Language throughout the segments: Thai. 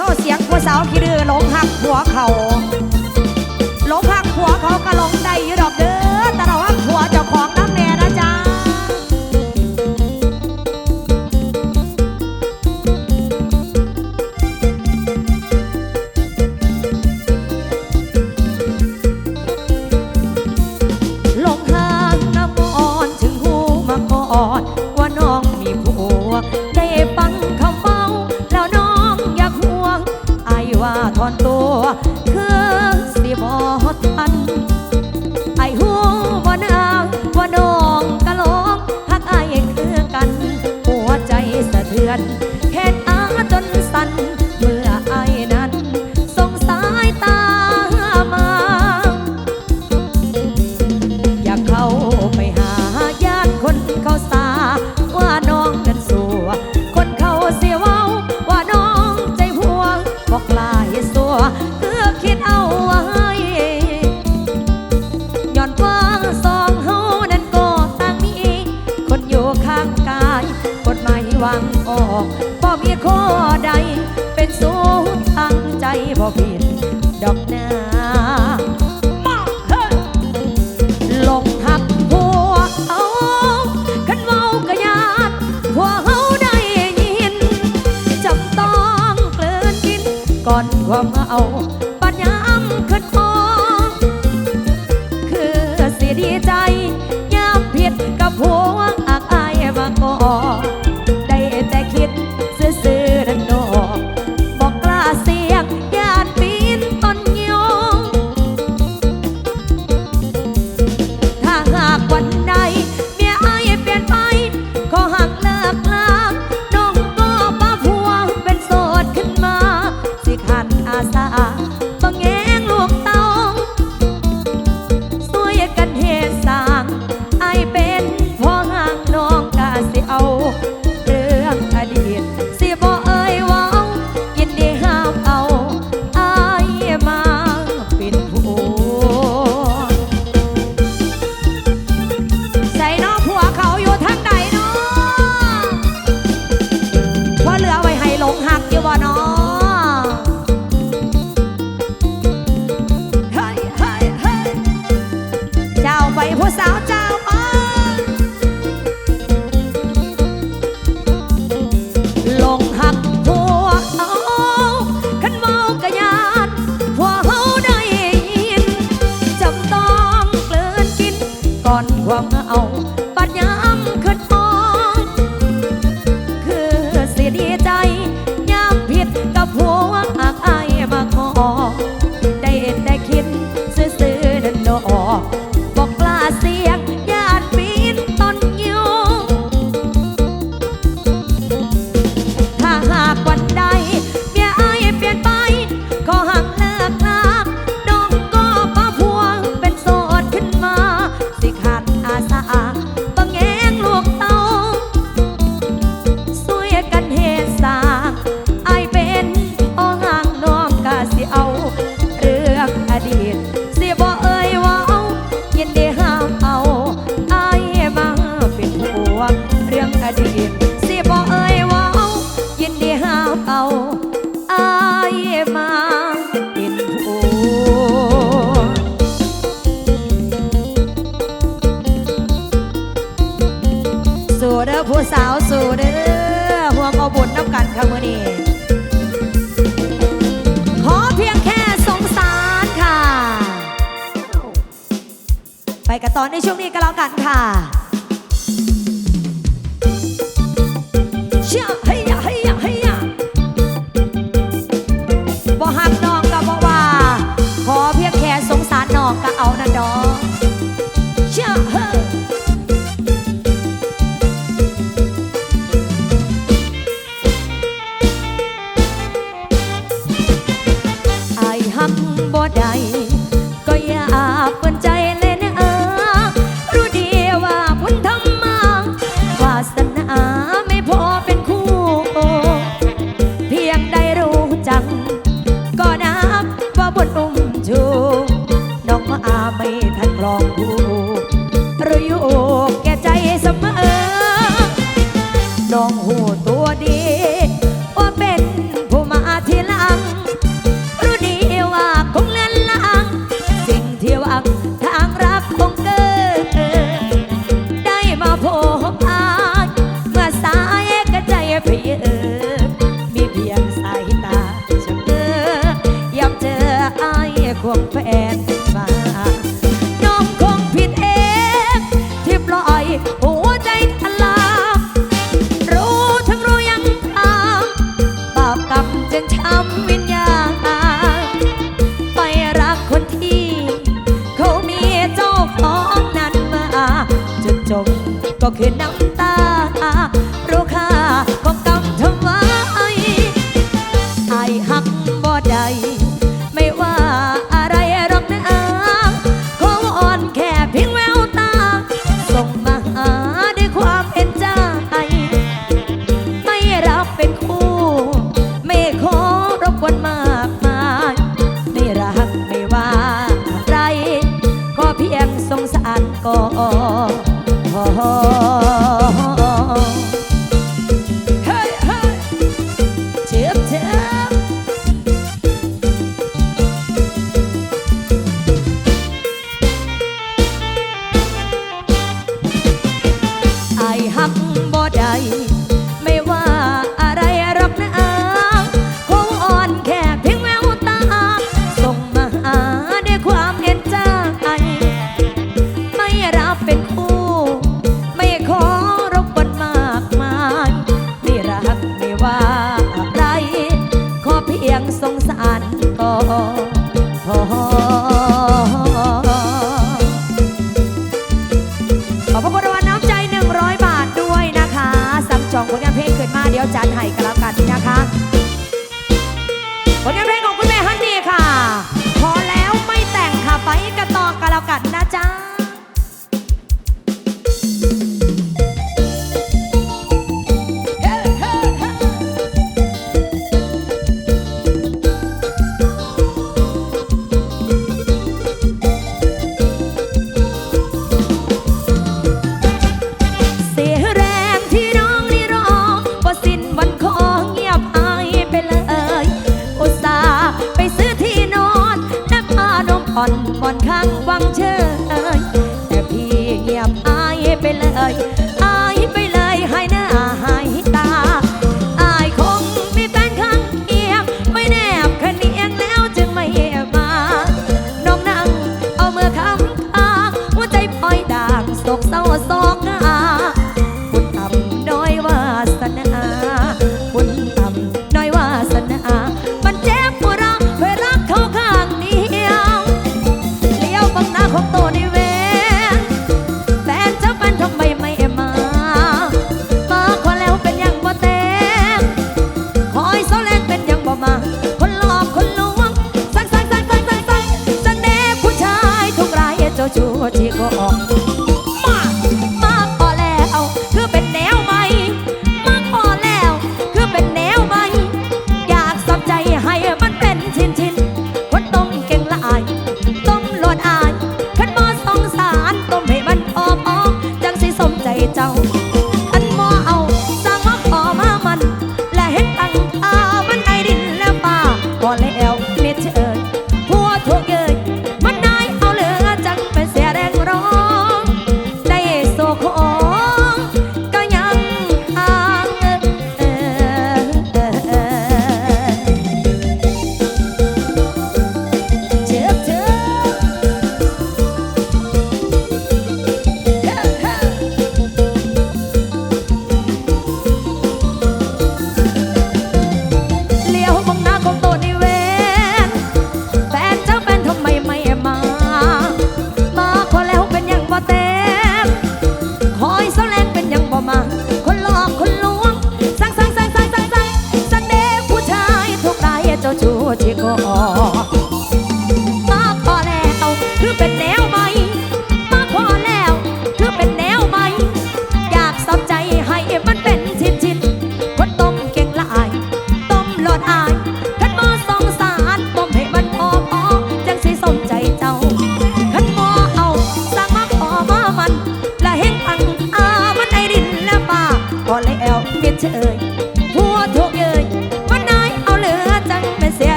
โทษเสียงผู้สาวขี้ดื้อหลงหักหัวเขาหลงหักหัวเขาก็หลงได้ยู่ดอกเด้อแต่เราหักหัวเจ้าของน้ำแนน อนเฮ็ด อนความเอา ความ น้องหูต จุดจบก็คือน้ำ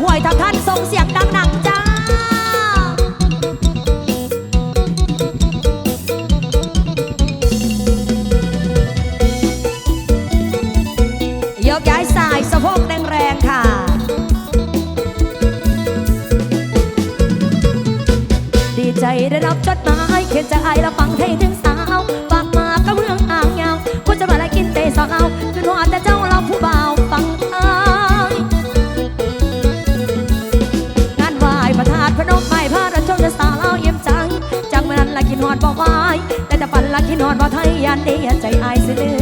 หัวยทักทัน ที่นอนบ่ไทยยันเดียใจอายสิเลือ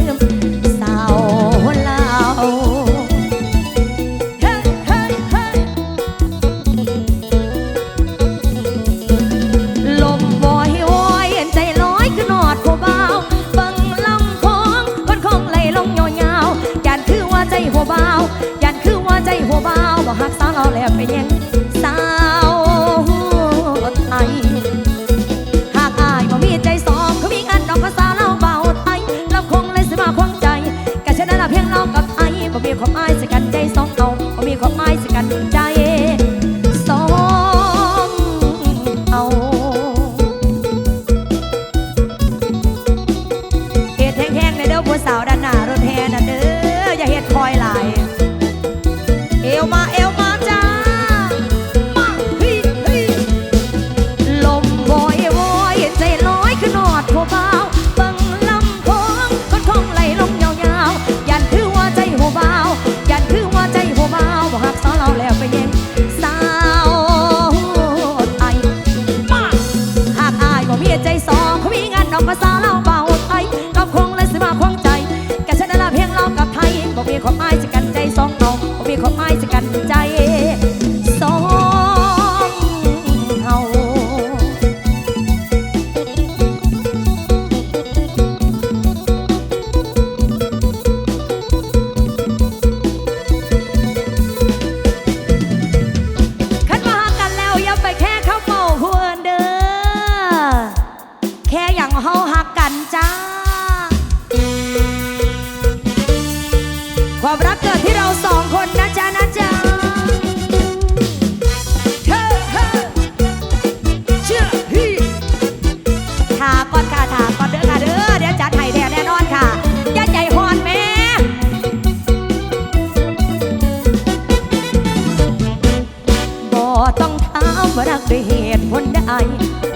บ่ต้องถามว่ารักด้วยเหตุผลใด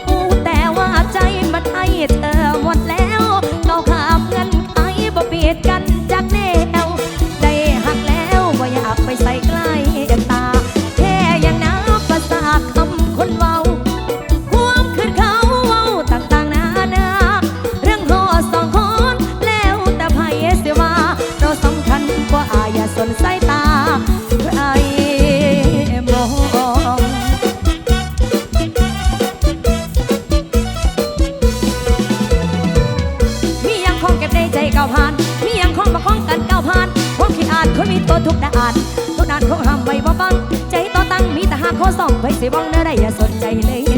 กูแต่ว่าใจมันให้เธอหมดแล้ว เขาขาบเงินครบ่เบียดกันจากแนว บ่ทุกด้านทุกด้านเขาห้ามไว้บ่ฟัง ใจต่อตั้งมีแต่ห้ามเขาส่องไปสิบ้องเนื้อได้อย่าสนใจเลย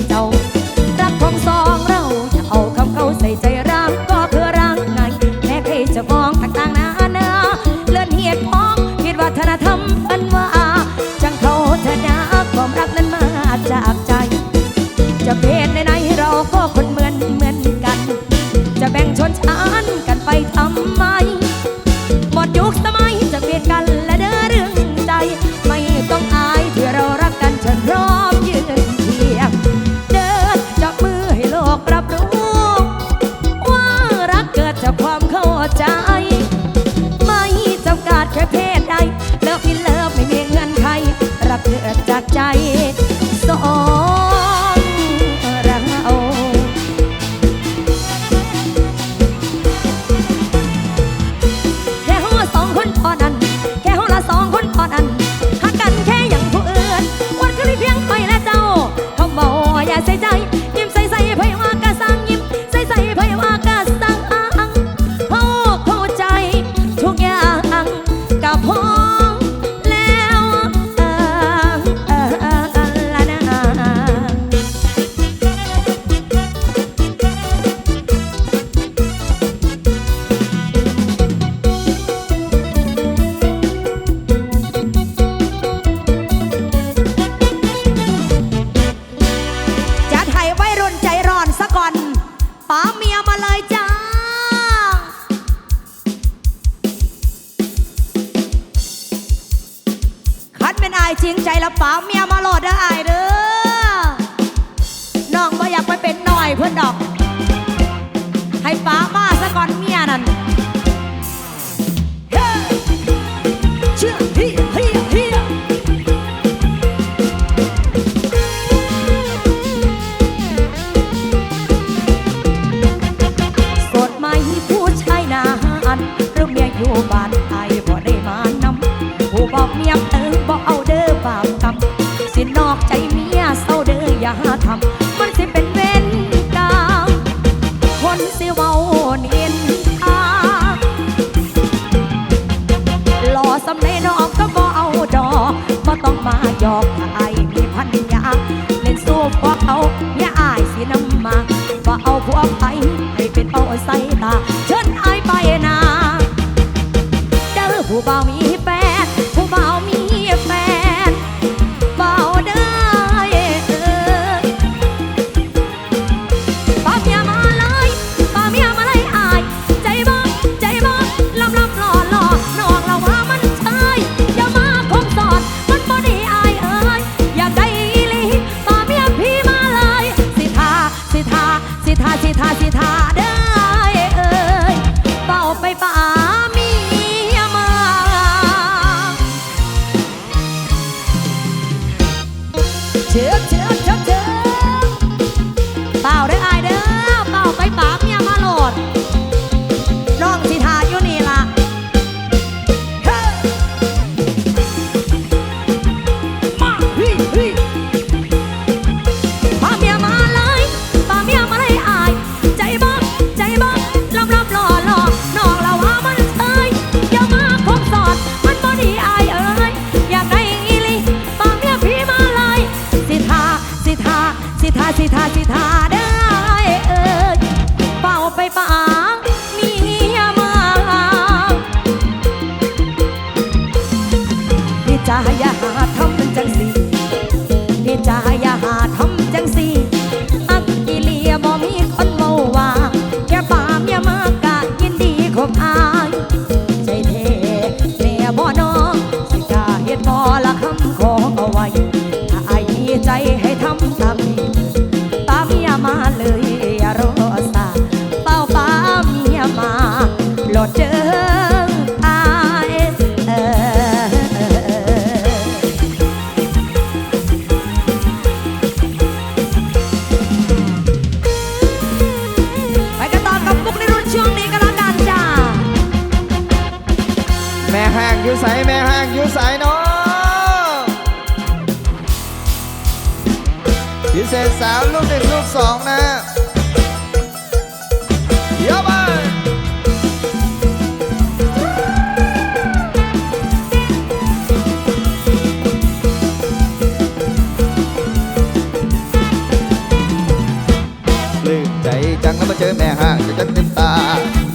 tá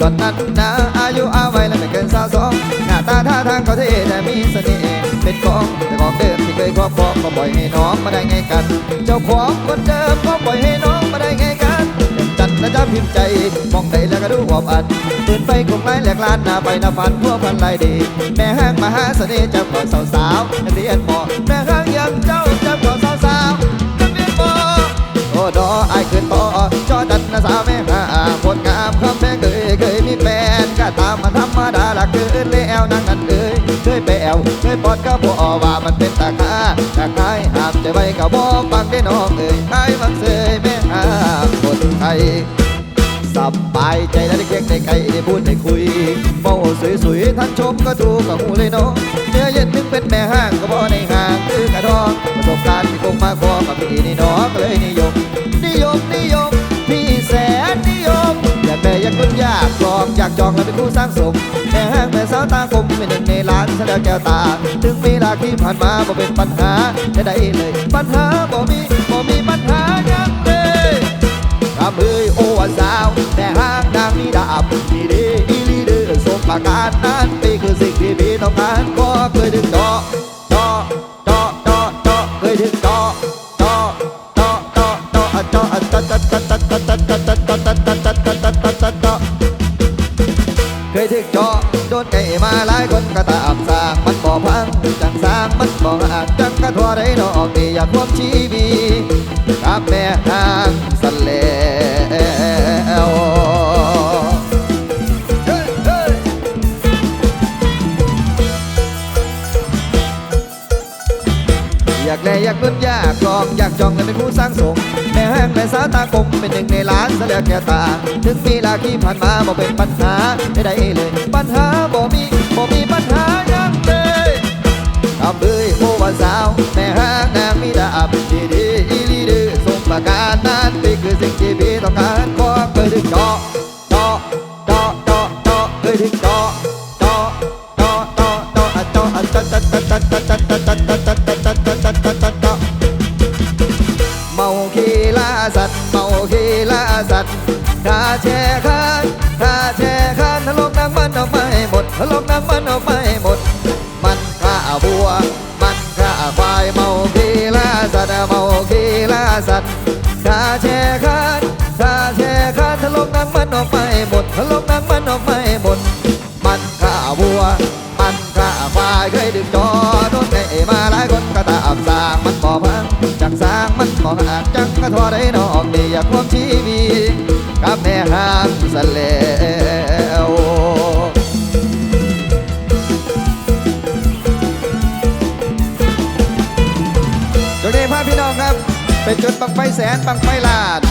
ตอนนั้นนะอายุอาวัยแล้วไม่เกินสาวสองหน้าตาท่าทางเขาเท่แต่มีเสน่ห์เป็นของแต่ของเดิมที่เคยครอบครองก็ปล่อยให้น้องมาได้ไงกัน เจ้าของคนเดิมก็ปล่อยให้น้องมาได้ไงกันจัดและจะพิมพ์ใจ มองใดแล้วก็ดูหอบอันตื่นไปคงไล่แหลกลานหน้าไปหน้าฟันพวกพันลายดี แม่ห้างมหาเสน่ห์เจ้าของสาวๆนักเรียนหมอแม่ห้างยังเจ้าเจ้าของสาวๆนักเรียนหมอโอ้ดอไอายขึ้นต่อจอดันนะสาวแม่หาคนงามคำแม่ ดาละเกินแล้วนั่งนั่นเอ้ยเคยไปแอวเคยปอดก็บ่ว่ามันเป็นตาคาตาคายหามใจไว้ก็บ่ฟังได้น้องเอ้ยไอ้มันเสยแม่หาคนไทยสบายใจและได้เก๊กได้ไก่ได้พูดได้คุยเบาสวยๆท่านชมก็ดูกับหูเลยเนาะเนื้อเย็นนึงเป็นแม่ห้างก็บ่ในห้างคือกระดองประสบการณ์ที่คงมาพอกับพี่นี่นาะก็เลยนิยม นิยมนิยมพี่แสนนิยมอยากได้อยากคนอยากลองอยากจองแล้วเป็นคู่สร้างสมแม่ห้าง วตาคมเป็นหนึ่งในล้านแสดงแก้วตา ถึงเวลาที่ผ่านมาบ่เป็นปัญหาจะได้เลย ปัญหาบ่มีบ่มีปัญหาหยังเลยกำเอ้ยโอ้สาวแต่ห้างนางมีดาบดีดีอีลีเดือสมประการนั้นปีคือสิ่งที่พี่ต้องการ งก็ตามสร้างมันบ่พังจังสร้างมันบ่หักจังกะทั่วได้ดอกดีอยากควบชีวีกับแม่ทางสแล้วเฮ้ยเฮ้ยอยากแลอยากลุ้นอยากลองอยากจองและเป็นผู้สร้างสม แม่แห้งแม่สาตากลมเป็นหนึ่งในล้านเสียแก่ตา ถึงมีลาที่ผ่านมาบ่เป็นปัญหาใดๆเลย ปัญหาบ่มีบ่มีปัญหายังเลยทำเลยโอวาสาว แม่ห้างนางมีดาบดีดีอีลีดื้อสมประการนั้นเป็นคือสิ่งที่พี่ต้องการขอเคยดึงเจาะ แช่ข้านข้าแช่ข้านทะลกน้ำมันออกไม่หมดทะลกน้ำมันออกไม่หมด มันข้าบัว มันข้าควายเมาคีลาสัตว์เมาคีลาสัตว์ข้าแช่ข้านข้าแช่ข้านทะลกน้ำมันออกไม่หมดทะลกน้ำมันออกไม่หมด มันข้าบัว มันข้าควายเคยดึงจอโดนไอ้มาหลายคนก็ตามสร้างมันบ่พังจังสร้างมันบ่หักจังกระทอได้นอกดีอยากควบชีวีกั บแม่ห้างสะแล้วจงนี้พาพี่น้องครับ เป็นจุดปังไฟแสนปังไฟลาน